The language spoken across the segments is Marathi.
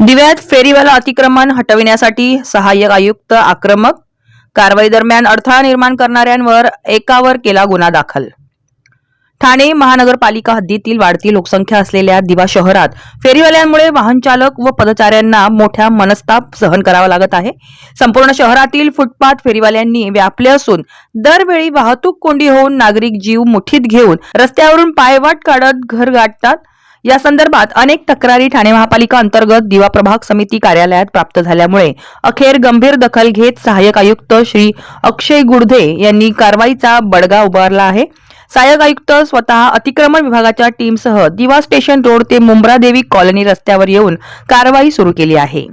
दिव्यात फेरीवाला अतिक्रमण हटविण्यासाठी सहाय्यक आयुक्त आक्रमक. कारवाई दरम्यान अडथळा निर्माण करणाऱ्यांवर एकावर केला गुन्हा दाखल. ठाणे महानगरपालिका हद्दीतील वाढती लोकसंख्या असलेल्या दिवा शहरात फेरीवाल्यांमुळे वाहन चालक व पदचाऱ्यांना मोठ्या मनस्ताप सहन करावा लागत आहे. संपूर्ण शहरातील फुटपाथ फेरीवाल्यांनी व्यापले असून दरवेळी वाहतूक कोंडी होऊन नागरिक जीव मुठीत घेऊन रस्त्यावरून पायवाट काढत घर गाठतात. या संदर्भात अनेक तक्रारी ठाणे महापालिका अंतर्गत दिवा प्रभाग समिती कार्यालयात प्राप्त झाल्यामुळे अखेर गंभीर दखल घेत सहाय्यक आयुक्त श्री अक्षय गुडधे यांनी कारवाईचा बडगा उभारला आहे. सहाय्यक आयुक्त स्वतः अतिक्रमण विभागाच्या टीमसह दिवा स्टेशन रोड ते मुंब्रा देवी कॉलनी रस्त्यावर येऊन कारवाई सुरू केली आहे.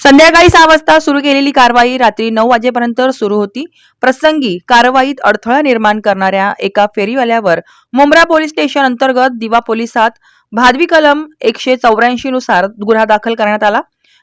संध्याकाळी सहा वाजता सुरू केलेली कारवाई रात्री नऊ वाजेपर्यंत सुरू होती. प्रसंगी कारवाईत अडथळा निर्माण करणाऱ्या एका फेरीवाल्यावर मुंब्रा पोलीस स्टेशन अंतर्गत दिवा पोलिसात भादवी कलम एकशे चौऱ्याऐंशी नुसार गुन्हा दाखल करण्यात आला.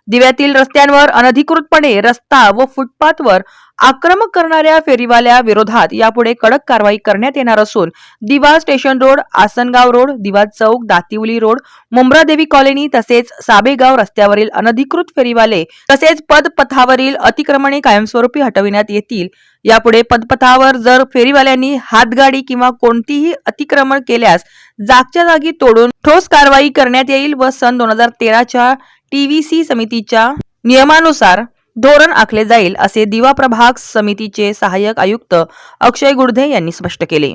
दिव्यातील रस्त्यांवर अनधिकृतपणे रस्ता व फुटपाथवर आक्रमक करणाऱ्या फेरीवाल्या विरोधात यापुढे कडक कारवाई करण्यात येणार असून दिवा स्टेशन रोड आसनगाव रोड दिवा चौक दातिवली रोड मुंब्रादेवी कॉलनी तसेच साबेगाव रस्त्यावरील अनधिकृत फेरीवाले तसेच पदपथावरील अतिक्रमणे कायमस्वरूपी हटविण्यात येतील. यापुढे पदपथावर जर फेरीवाल्यांनी हातगाडी किंवा कोणतीही अतिक्रमण केल्यास जागच्या जागी तोडून ठोस कारवाई करण्यात येईल व सन दोन हजार तेराच्या टीव्हीसी समितीच्या नियमानुसार धोरण आखले जाईल असे दिवा प्रभाग समितीचे सहाय्यक आयुक्त अक्षय गुडधे यांनी स्पष्ट केले.